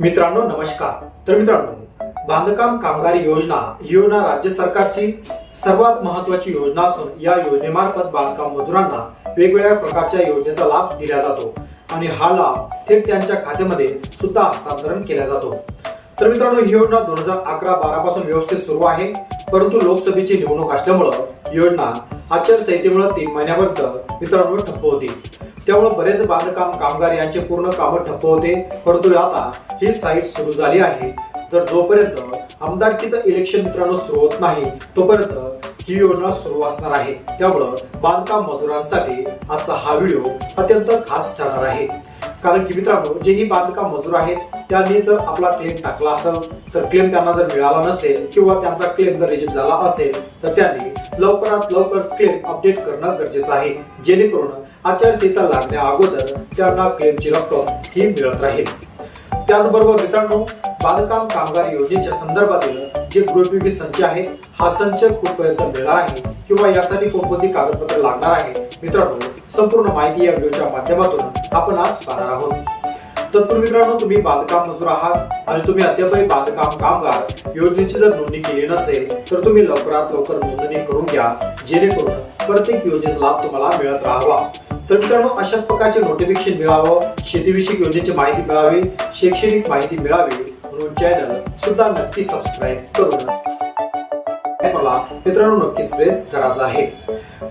मित्रांनो नमस्कार. तर मित्रांनो बांधकाम कामगार योजना ही योजना राज्य सरकारची सर्वात महत्वाची योजना असून या योजनेमार्फत बांधकाम मजुरांना वेगवेगळ्या प्रकारच्या योजनेचा लाभ दिला जातो आणि हा लाभ थेट त्यांच्या खात्यामध्ये सुद्धा हस्तांतरण केला जातो. तर मित्रांनो ही योजना दोन हजार अकरा बारा पासून व्यवस्थित सुरू आहे. परंतु लोकसभेची निवडणूक असल्यामुळं योजना आचारसंहितेमुळे तीन महिन्यापर्यंत मित्रांनो ठप्प होती. त्यामुळे बरेच बांधकाम कामगार यांचे पूर्ण कामं ठप्प होते. परंतु आता ही साईट सुरू झाली आहे. तर जोपर्यंत आमदारकीचं इलेक्शन मित्रांनो सुरू होत नाही तोपर्यंत ही योजना सुरू असणार आहे. त्यामुळं बांधकाम मजुरांसाठी आजचा हा व्हिडिओ अत्यंत खास ठरणार आहे. कारण की मित्रांनो जेही बांधकाम मजूर आहेत त्यांनी जर आपला क्लेम टाकला असेल तर क्लेम त्यांना जर मिळाला नसेल किंवा त्यांचा क्लेम जर रिजेक्ट झाला असेल तर त्यांनी लवकरात लवकर क्लेम अपडेट करणं गरजेचं आहे. जेणेकरून आचारसंहिता लागण्या अगोदर त्यांना क्लेमची रक्कम ही मिळत राहील. त्याचबरोबर मित्रांनो बांधकाम कामगार योजनेच्या संदर्भातील जे गृहोपयोगी संच आहे हा संच कुठपर्यंत मिळणार आहे किंवा यासाठी कोणकोणती कागदपत्र लागणार आहे मित्रांनो संपूर्ण माहिती या व्हिडिओच्या माध्यमातून आपण आज पाहणार आहोत. तत्पूर्वी मित्रांनो तुम्ही बांधकाम मजूर आहात आणि तुम्ही अद्यापही बांधकाम कामगार योजनेची जर नोंदणी केली नसेल तर तुम्ही लवकरात लवकर नोंदणी करून घ्या जेणेकरून प्रत्येक योजनेचा लाभ तुम्हाला मिळत राहावा. तर मित्रांनो अशाच प्रकारचे नोटिफिकेशन मिळावं शेतीविषयक योजनेची माहिती मिळावी शैक्षणिक माहिती मिळावी म्हणून चॅनल सुद्धा नक्की सबस्क्राईब करू मला मित्रांनो नक्कीच प्रेस करायचा आहे.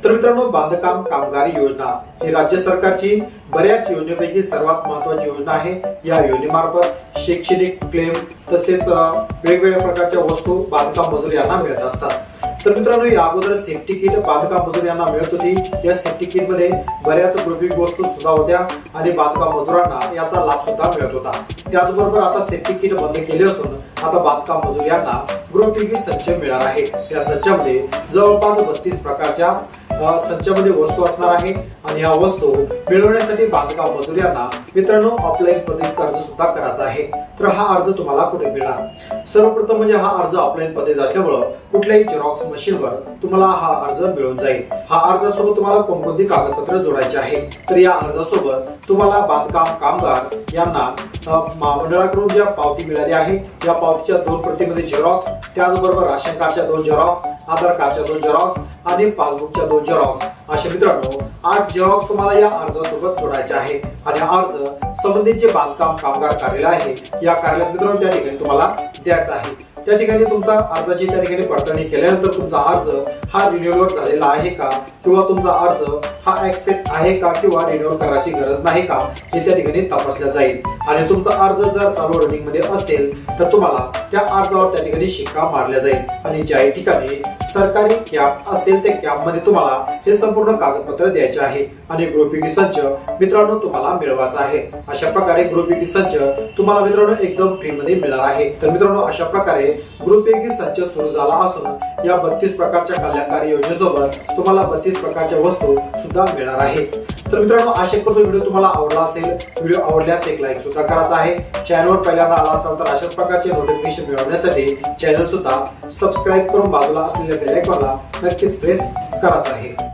तर मित्रांनो बांधकाम कामगार योजना ही राज्य सरकारची बऱ्याच योजनेपैकी सर्वात महत्वाची योजना आहे. या योजनेमार्फत शैक्षणिक क्लेम तसेच वेगवेगळ्या प्रकारच्या वस्तू बांधकाम मजूर यांना मिळत असतात. तर मित्रांनो या अगोदर सेफ्टी किट बांधकाम मजूर यांना मिळत होती. या सेफ्टी किटमध्ये बऱ्याच गृहिक वस्तू सुद्धा होत्या आणि बांधकाम मजुरांना याचा लाभ सुद्धा मिळत होता. त्याचबरोबर आता सेफ्टी किट बंद केले असून आता बांधकाम मजूर यांना गृहोपयोगी संच मिळणार आहे. या संचामध्ये जवळपास बत्तीस प्रकारच्या संचामध्ये वस्तू असणार आहे आणि या वस्तू मिळवण्यासाठी बांधकाम मजूर यांना मित्रांनो ऑफलाईन पद्धतीत अर्ज सुद्धा करायचा आहे. तर हा अर्ज तुम्हाला कुठे मिळणार? सर्वप्रथम म्हणजे हा अर्ज ऑफलाईन पद्धत असल्यामुळं कुठल्याही झेरॉक्स मशीनवर तुम्हाला हा अर्ज मिळून जाईल. हा अर्जासोबत तुम्हाला कोणकोणती कागदपत्र जोडायची आहे? तर या अर्जासोबत तुम्हाला बांधकाम कामगार यांना महामंडळाकडून ज्या पावती मिळाली आहे या पावतीच्या दोन प्रतीमध्ये झेरॉक्स त्याचबरोबर राशन कार्डच्या दोन झेरॉक्स आधार कार्डच्या दोन झेरॉक्स आणि पासबुकच्या दोन झेरॉक्स असे मित्रांनो आठ झेरॉक्स तुम्हाला या अर्जासोबत जोडायचे आहे. आणि अर्ज संबंधित जे बांधकाम कामगार कार्यालय आहे या कार्यालयात मित्रांनो त्या ठिकाणी तुम्हाला द्यायचा आहे. त्या ठिकाणी तुमचा अर्जाची त्या ठिकाणी पडताळणी केल्यानंतर तुमचा अर्ज हा रिन्युअलवर झालेला आहे का? किंवा तुमचा अर्ज हा ऍक्सेप्ट आहे का? किंवा रिन्युअल करायची गरज नाही का? हे त्या ठिकाणी तपासलं जाईल. आणि तुमचा अर्ज जर चालू रनिंगमध्ये असेल तर तुम्हाला त्या अर्जावर त्या ठिकाणी शिक्का मारल्या जाईल. आणि ज्याही ठिकाणी सरकारी कॅम्प असेल त्या कॅम्पमध्ये तुम्हाला हे संपूर्ण कागदपत्र द्यायचे आहे. आणि गृहोपयोगी संच मित्रांनो तुम्हाला मिळवायचा आहे. अशा प्रकारे गृहोपयोगी संच तुम्हाला मित्रांनो एकदम फ्री मध्ये मिळणार आहे. तर मित्रांनो अशा प्रकारे गृहोपयोगी संच सुरू झाला असून या बत्तीस प्रकारच्या कल्याण कल्याणकारी योजनेसोबत तुम्हाला बत्तीस प्रकारच्या वस्तू सुद्धा मिळणार आहे. तर मित्रांनो आशा करतो व्हिडिओ तुम्हाला आवडला असेल व्हिडिओ आवडल्यास एक लाईक सुद्धा करायचा आहे. चॅनलवर पहिल्यांदा आला असाल तर अशाच प्रकारचे नोटिफिकेशन मिळवण्यासाठी चॅनल सुद्धा सबस्क्राईब करून बाजूला असलेल्या बेलायकॉनला नक्कीच प्रेस करायचा आहे.